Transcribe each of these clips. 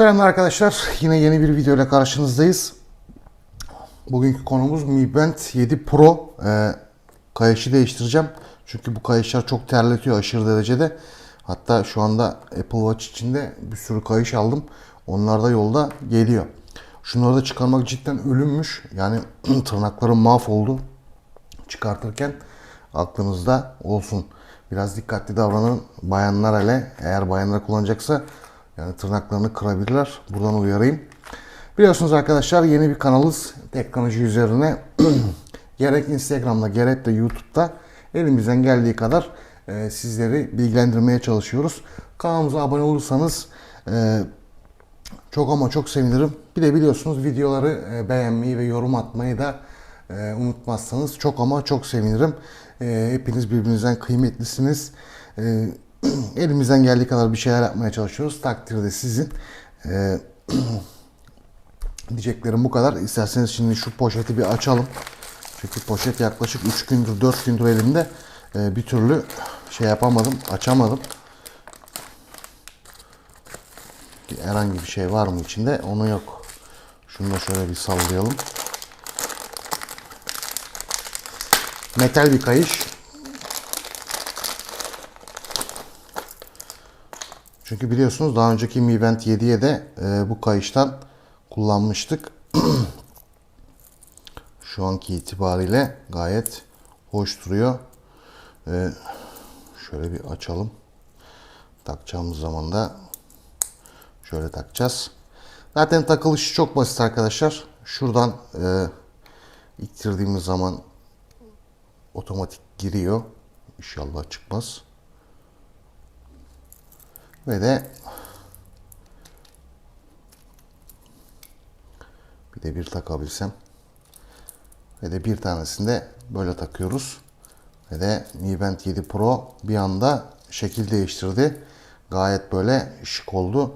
Selamlar arkadaşlar. Yine yeni bir video ile karşınızdayız. Bugünkü konumuz Mi Band 7 Pro. Ee, kayışı değiştireceğim. Çünkü bu kayışlar çok terletiyor aşırı derecede. Hatta şu anda Apple Watch içinde bir sürü kayış aldım. Onlar da yolda geliyor. Şunları da çıkarmak cidden ölümmüş. Yani tırnaklarım mahvoldu. Çıkartırken aklınızda olsun. Biraz dikkatli davranın. Bayanlar hele eğer bayanlar kullanacaksa yani tırnaklarını kırabilirler. Buradan uyarayım. Biliyorsunuz arkadaşlar yeni bir kanalız. Teknoloji üzerine gerek Instagram'da gerek de YouTube'da elimizden geldiği kadar e, sizleri bilgilendirmeye çalışıyoruz. Kanalımıza abone olursanız e, çok ama çok sevinirim. Bir de biliyorsunuz videoları e, beğenmeyi ve yorum atmayı da e, unutmazsanız çok ama çok sevinirim. E, hepiniz birbirinizden kıymetlisiniz. E, elimizden geldiği kadar bir şeyler yapmaya çalışıyoruz. Takdir de sizin. E, diyeceklerim bu kadar. İsterseniz şimdi şu poşeti bir açalım. Çünkü poşet yaklaşık 3 gündür 4 gündür elimde. E, bir türlü şey yapamadım, açamadım. Herhangi bir şey var mı içinde? Onu yok. Şunu da şöyle bir sallayalım. Metal bir kayış. Çünkü biliyorsunuz daha önceki Mi Band 7'ye de e, bu kayıştan kullanmıştık. Şu anki itibariyle gayet hoş duruyor. E, şöyle bir açalım. Takacağımız zaman da şöyle takacağız. Zaten takılışı çok basit arkadaşlar. Şuradan e, ittirdiğimiz zaman otomatik giriyor. İnşallah çıkmaz. Ve de bir de bir takabilsem. Ve de bir tanesini böyle takıyoruz. Ve de Mi Band 7 Pro bir anda şekil değiştirdi. Gayet böyle şık oldu.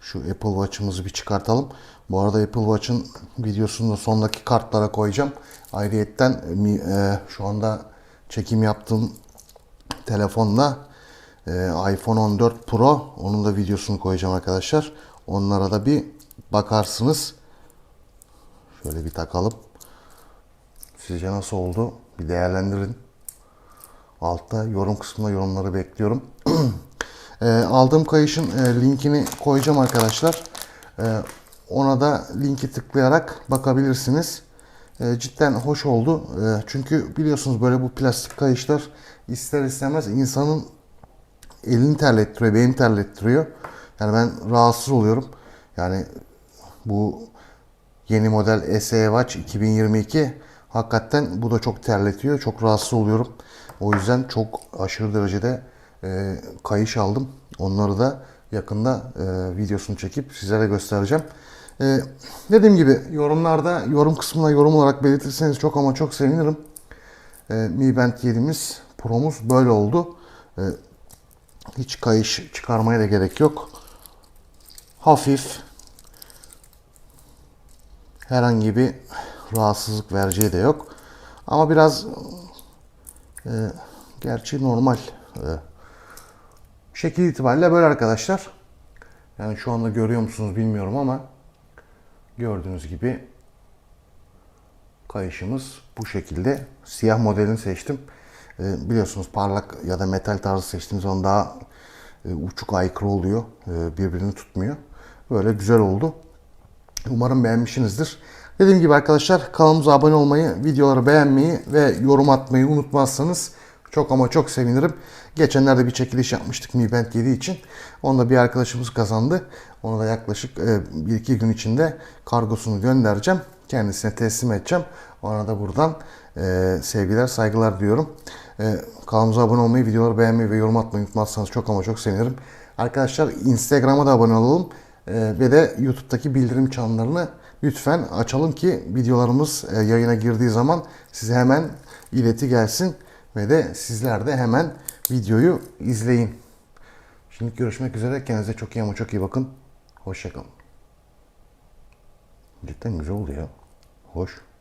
Şu Apple Watch'ımızı bir çıkartalım. Bu arada Apple Watch'ın videosunu da sondaki kartlara koyacağım. Ayrıyetten e, şu anda çekim yaptığım telefonla e, iPhone 14 Pro onun da videosunu koyacağım arkadaşlar. Onlara da bir bakarsınız. Şöyle bir takalım. Sizce nasıl oldu? Bir değerlendirin. Altta yorum kısmında yorumları bekliyorum. e, aldığım kayışın e, linkini koyacağım arkadaşlar. E, ona da linki tıklayarak bakabilirsiniz. E, cidden hoş oldu. E, çünkü biliyorsunuz böyle bu plastik kayışlar ister istemez insanın elini terlettiriyor, beyin terlettiriyor. Yani ben rahatsız oluyorum. Yani bu yeni model SE Watch 2022 hakikaten bu da çok terletiyor. Çok rahatsız oluyorum. O yüzden çok aşırı derecede e, kayış aldım. Onları da yakında e, videosunu çekip sizlere göstereceğim. E, dediğim gibi yorumlarda yorum kısmına yorum olarak belirtirseniz çok ama çok sevinirim. E, Mi Band 7'miz Pro'muz böyle oldu. E, hiç kayış çıkarmaya da gerek yok. Hafif. Herhangi bir rahatsızlık vereceği de yok. Ama biraz e, gerçi normal e, şekil itibariyle böyle arkadaşlar. Yani şu anda görüyor musunuz bilmiyorum ama gördüğünüz gibi kayışımız bu şekilde. Siyah modelini seçtim. E, biliyorsunuz parlak ya da metal tarzı seçtiğim zaman daha e, uçuk aykırı oluyor. E, birbirini tutmuyor. Böyle güzel oldu. Umarım beğenmişsinizdir. Dediğim gibi arkadaşlar kanalımıza abone olmayı, videoları beğenmeyi ve yorum atmayı unutmazsanız çok ama çok sevinirim. Geçenlerde bir çekiliş yapmıştık Mi Band 7 için. Onu da bir arkadaşımız kazandı. Onu da yaklaşık 1-2 gün içinde kargosunu göndereceğim. Kendisine teslim edeceğim. Ona da buradan e, sevgiler, saygılar diyorum. E, kanalımıza abone olmayı, videoları beğenmeyi ve yorum atmayı unutmazsanız çok ama çok sevinirim. Arkadaşlar Instagram'a da abone olalım. E, ve de YouTube'daki bildirim çanlarını lütfen açalım ki videolarımız e, yayına girdiği zaman size hemen ileti gelsin. Ve de sizler de hemen videoyu izleyin. Şimdi görüşmek üzere. Kendinize çok iyi ama çok iyi bakın. Hoşçakalın. Cidden güzel oldu ya. Hoş.